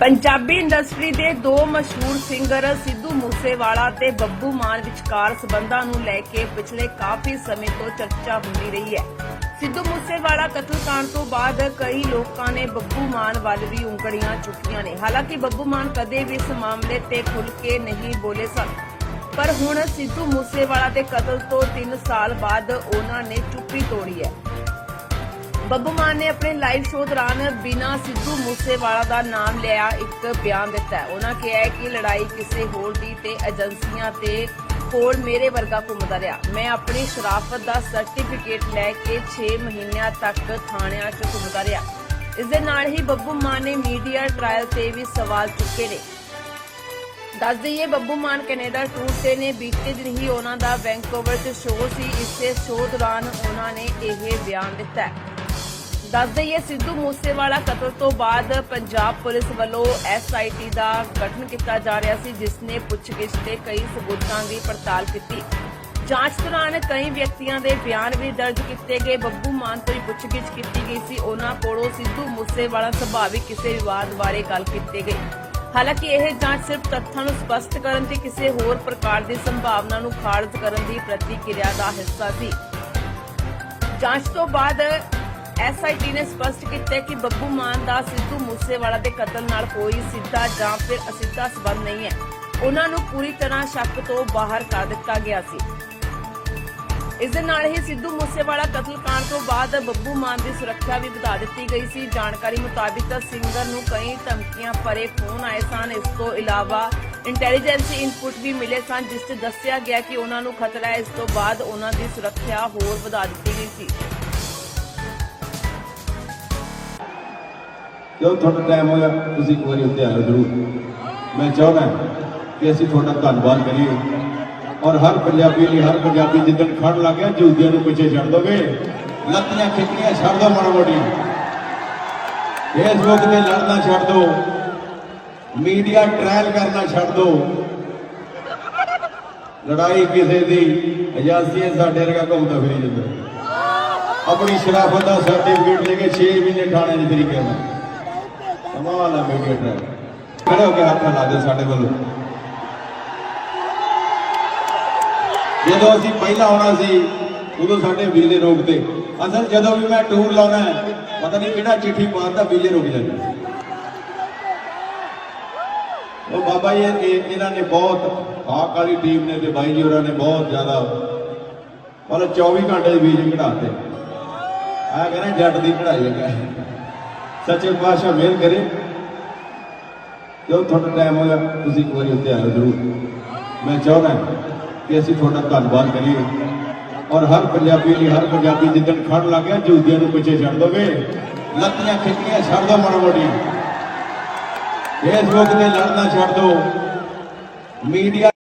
Punjabi industry ਦੇ ਦੋ ਮਸ਼ਹੂਰ ਸਿੰਗਰ ਸਿੱਧੂ ਮੂਸੇਵਾਲਾ ਤੇ ਬੱਬੂ ਮਾਨ ਵਿਚਕਾਰ ਸਬੰਧਾਂ ਨੂੰ ਲੈ ਕੇ ਪਿਛਲੇ ਕਾਫੀ ਸਮੇਂ ਤੋਂ ਚਰਚਾ ਹੁੰਦੀ ਰਹੀ ਹੈ। ਸਿੱਧੂ ਮੂਸੇਵਾਲਾ ਕਤਲकांड ਤੋਂ ਬਾਅਦ ਕਈ ਲੋਕਾਂ ਨੇ ਬੱਬੂ ਮਾਨ ਵੱਲ ਵੀ ਉਂਗਲੀਆਂ ਚੁੱਕੀਆਂ ਨੇ। ਹਾਲਾਂਕਿ ਬੱਬੂ ਮਾਨ ਕਦੇ ਵੀ ਇਸ ਮਾਮਲੇ ਤੇ ਖੁੱਲ ਕੇ ਨਹੀਂ ਬੋਲੇ ਸਨ। ਪਰ ਹੁਣ ਸਿੱਧੂ ਮੂਸੇਵਾਲਾ ਦੇ ਕਤਲ ਤੋਂ 3 ਸਾਲ ਬਾਅਦ ਉਹਨਾਂ ਨੇ ਚੁੱਪੀ ਤੋੜੀ ਹੈ। ਬੱਬੂ ਮਾਨ ਨੇ ਆਪਣੇ ਲਾਈਵ ਸ਼ੋਅ ਦੌਰਾਨ ਬਿਨਾਂ ਸਿੱਧੂ ਮੂਸੇਵਾਲਾ ਦਾ ਨਾਮ ਲਿਆ ਇੱਕ ਬਿਆਨ ਦਿੱਤਾ। ਹੈ ਉਹਨਾਂ ਕਿਹਾ ਹੈ ਕਿ ਲੜਾਈ ਕਿਸੇ ਹੋਰ ਦੀ ਤੇ ਏਜੰਸੀਆਂ ਤੇ ਕੋਲ ਮੇਰੇ ਵਰਗਾ ਘੁੰਮਦਾ ਰਿਹਾ। ਮੈਂ ਆਪਣੀ ਸ਼ਰਾਫਤ ਦਾ ਸਰਟੀਫਿਕੇਟ ਲੈ ਕੇ 6 ਮਹੀਨਿਆਂ ਤੱਕ ਥਾਣਿਆਂ 'ਚ ਘੁੰਮਦਾ ਰਿਹਾ। ਇਸ ਦੇ ਨਾਲ ਹੀ ਬੱਬੂ ਮਾਨ ਨੇ ਮੀਡੀਆ ਟ੍ਰਾਇਲ ਤੇ ਵੀ ਸਵਾਲ ਚੁੱਕੇ ਨੇ। ਦੱਸ ਦਈਏ, ਬੱਬੂ ਮਾਨ ਕੈਨੇਡਾ ਟੂਰ ਤੇ ਨੇ ਬੀਤੇ ਦਿਨ ਹੀ ਉਹਨਾਂ ਦਾ ਵੈਂਕੂਵਰ 'ਚ ਸ਼ੋਅ ਸੀ। ਇਸੇ ਸ਼ੋਅ ਦੌਰਾਨ ਉਹਨਾਂ ਨੇ ਇਹ ਬਿਆਨ ਦਿੱਤਾ ਦੱਸ ਦਈਏ ਸਿੱਧੂ ਮੂਸੇਵਾਲਾ ਕਤਲ ਤੋਂ ਬਾਅਦ ਪੰਜਾਬ ਪੁਲਿਸ ਵੱਲੋਂ ਐਸਆਈਟੀ ਦਾ ਗਠਨ ਕੀਤਾ ਜਾ ਰਿਹਾ ਸੀ ਜਿਸ ਨੇ ਪੁੱਛਗਿੱਛ ਤੇ ਕਈ ਸਬੂਤਾਂ ਦੀ ਪੜਤਾਲ ਕੀਤੀ। ਜਾਂਚ ਦੌਰਾਨ ਕਈ ਵਿਅਕਤੀਆਂ ਦੇ ਬਿਆਨ ਵੀ ਦਰਜ ਕੀਤੇ ਗਏ। ਬੱਬੂ ਮਾਨ ਤੋਂ ਹੀ ਪੁੱਛਗਿੱਛ ਕੀਤੀ ਗਈ ਸੀ। ਉਹਨਾਂ ਕੋਲੋਂ ਸਿੱਧੂ ਮੂਸੇਵਾਲਾ ਸੁਭਾਵਿਕ ਕਿਸੇ ਵਿਵਾਦ ਬਾਰੇ ਗੱਲ ਕੀਤੀ ਗਈ ਹਾਲਾਂਕਿ ਇਹ ਜਾਂਚ ਸਿਰਫ ਤੱਥਾਂ ਨੂੰ ਸਪਸ਼ਟ ਕਰਨ ਤੇ ਕਿਸੇ ਹੋਰ ਪ੍ਰਕਾਰ ਦੀ ਸੰਭਾਵਨਾ ਨੂੰ ਖਾਰਜ ਕਰਨ ਦੀ ਪ੍ਰਤੀਕਿਰਿਆ ਦਾ ਹਿੱਸਾ ਸੀ। ਜਾਂਚ ਤੋਂ ਬਾਅਦ ਐਸਆਈਟੀ ਨੇ ਸਪਸ਼ਟ ਕੀਤਾ ਕਿ ਬੱਬੂ ਮਾਨ ਦਾ ਸਿੱਧੂ ਮੂਸੇਵਾਲਾ ਦੇ ਕਤਲ ਨਾਲ ਕੋਈ ਸਿੱਧਾ ਜਾਂ ਫਿਰ ਅਸਿੱਧਾ ਸਬੰਧ ਨਹੀਂ ਹੈ। ਉਹਨਾਂ ਨੂੰ ਪੂਰੀ ਤਰ੍ਹਾਂ ਸ਼ੱਕ ਤੋਂ ਬਾਹਰ ਕਰ ਦਿੱਤਾ ਗਿਆ ਸੀ। ਇਸ ਦੇ ਨਾਲ ਹੀ ਸਿੱਧੂ ਮੂਸੇਵਾਲਾ ਕਤਲकांड ਤੋਂ ਬਾਅਦ ਬੱਬੂ ਮਾਨ ਦੀ ਸੁਰੱਖਿਆ ਵੀ ਵਧਾ ਦਿੱਤੀ ਗਈ ਸੀ। ਜਾਣਕਾਰੀ ਮੁਤਾਬਿਕ ਸਿੰਗਰ ਨੂੰ ਕਈ ਧਮਕੀਆਂ ਭਰੇ ਫੋਨ ਆਏ ਸਨ। ਇਸ ਤੋਂ ਇਲਾਵਾ ਇੰਟੈਲੀਜੈਂਸ ਇਨਪੁਟ ਵੀ ਮਿਲੇ ਸਨ, ਜਿਸ 'ਚ ਦੱਸਿਆ ਗਿਆ ਕਿ ਉਹਨਾਂ ਨੂੰ ਖਤਰਾ ਹੈ। ਇਸ ਤੋਂ ਬਾਅਦ ਉਹਨਾਂ ਦੀ ਸੁਰੱਖਿਆ ਹੋਰ ਵਧਾ ਦਿੱਤੀ ਗਈ ਸੀ। ਜਦੋਂ ਤੁਹਾਡਾ ਟਾਈਮ ਹੋਇਆ, ਤੁਸੀਂ ਇੱਕ ਵਾਰੀ ਉੱਤੇ ਆਇਓ ਜ਼ਰੂਰ। ਮੈਂ ਚਾਹੁੰਦਾ ਕਿ ਅਸੀਂ ਤੁਹਾਡਾ ਧੰਨਵਾਦ ਕਰੀਏ। ਔਰ ਹਰ ਪੰਜਾਬੀ ਲਈ, ਹਰ ਪੰਜਾਬੀ ਜਿੱਦਣ ਖੜ ਲੱਗ ਗਿਆ ਜੂਦਿਆਂ ਨੂੰ ਪਿੱਛੇ ਛੱਡ ਦੋਗੇ। ਲੱਤੀਆਂ ਖਿੱਚਣੀਆਂ ਛੱਡ ਦੋ ਮਾੜਾ ਮੋਟੀਆਂ ਫੇਸਬੁੱਕ ਤੇ ਲੜਨਾ ਛੱਡ ਦੋ। ਮੀਡੀਆ ਟ੍ਰਾਇਲ ਕਰਨਾ ਛੱਡ ਦੋ। ਲੜਾਈ ਕਿਸੇ ਦੀ ਏਜੰਸੀ ਸਾਡੇ ਵਰਗਾ ਘੁੰਮਦਾ ਫਿਰੀ ਜਾਂਦਾ ਆਪਣੀ ਸ਼ਰਾਫਤ ਦਾ ਸਰਟੀਫਿਕੇਟ ਲੈ ਕੇ 6 ਮਹੀਨੇ ਥਾਣੇ ਦੇ ਤਰੀਕੇ ਨਾਲ ਕਮਾਲ ਹੈ ਮੀਡੀਆ ਖੜੇ ਹੋ ਕੇ ਹੱਥ ਲਾ ਦੇ ਸਾਡੇ ਵੱਲੋਂ। ਜਦੋਂ ਅਸੀਂ ਪਹਿਲਾਂ ਆਉਣਾ ਸੀ ਉਦੋਂ ਸਾਡੇ ਵੀਜ਼ੇ ਰੋਕਦੇ ਅਸਲ ਜਦੋਂ ਵੀ ਮੈਂ ਟੂਰ ਲਾਉਣਾ ਹੈ, ਪਤਾ ਨਹੀਂ ਕਿਹੜਾ ਚਿੱਠੀ ਪਾਉਂਦਾ ਵੀਜ਼ੇ ਰੁਕ ਜਾਂਦੇ। ਉਹ ਬਾਬਾ ਜੀ ਇਹਨਾਂ ਨੇ ਬਹੁਤ ਹਾਕ ਵਾਲੀ ਟੀਮ ਨੇ ਤੇ ਬਾਈ ਜੀ ਉਹਨਾਂ ਨੇ ਬਹੁਤ ਜ਼ਿਆਦਾ ਮਤਲਬ 24 ਘੰਟੇ ਦੇ ਵੀਜ਼ੇ ਕਢਾਤੇ। ਆ ਕਹਿੰਦੇ ਜੱਟ ਦੀ ਕਢਾਈ ਹੈ। ਸੱਚੇ ਪਾਤਸ਼ਾਹ ਮਿਹਰ ਕਰੇ। ਜਦੋਂ ਤੁਹਾਡਾ ਟਾਈਮ ਹੋਇਆ, ਤੁਸੀਂ ਇੱਕ ਵਾਰੀ ਉੱਤੇ ਆਇਓ ਜ਼ਰੂਰ। ਮੈਂ ਚਾਹੁੰਦਾ ਕਿ ਅਸੀਂ ਤੁਹਾਡਾ ਧੰਨਵਾਦ ਕਰੀਏ। ਔਰ ਹਰ ਪੰਜਾਬੀ ਲਈ, ਹਰ ਪੰਜਾਬੀ ਜਿੱਦਣ ਖੜ ਲੱਗ ਗਿਆ ਜੂਦਿਆਂ ਨੂੰ ਪਿੱਛੇ ਛੱਡ ਦੋਗੇ। ਲੱਤੀਆਂ ਖਿੱਚੀਆਂ, ਛੱਡ ਦੋ ਮਾੜਾ ਮੋਟੀਆਂ ਫੇਸਬੁੱਕ ਤੇ ਲੜਨਾ ਛੱਡ ਦੋ। ਮੀਡੀਆ